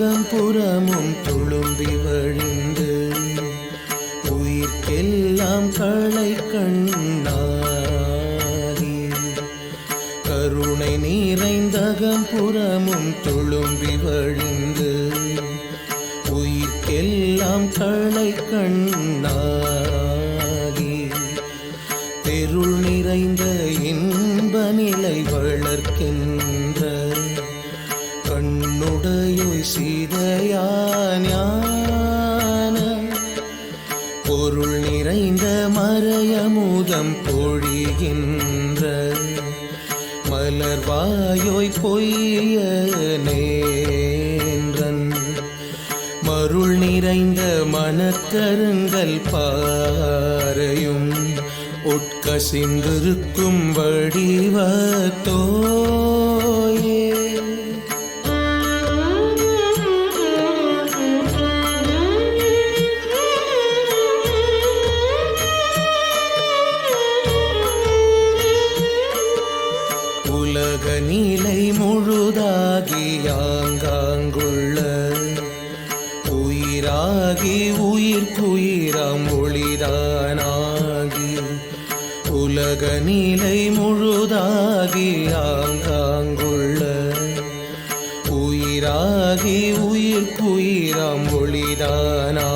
உலகம் புறமும் துளும்பி வழிந்து உயிர்க்கெல்லாம் களை கண்ணாரி கருணை நிறைந்தகம் புறமும் துளும்பி வழிந்து உயிர்க்கெல்லாம் களை கண்ணாரி தெருள் நிறைந்த இன்ப நிலை வளர்க்கின்ற கண்ணுடையோய் சீதையான பொருள் நிறைந்த மறையமுதம் பொழிகின்ற மலர்வாயோய் பொய்ய நேன்றன். மருள் நிறைந்த மனக்கருங்கள் பாறையும் உட்கசிந்திருக்கும் வடிவத்தோயே. உலக நீலை முழுதாகி ஆங்காங்குள்ள உயிராகி உயிர்க்குயிராம் ஒளிதானாகி உலக நீலை முழுதாகி ஆங்காங்குள்ள உயிராகி உயிர்க்குயிராம் ஒளிதானா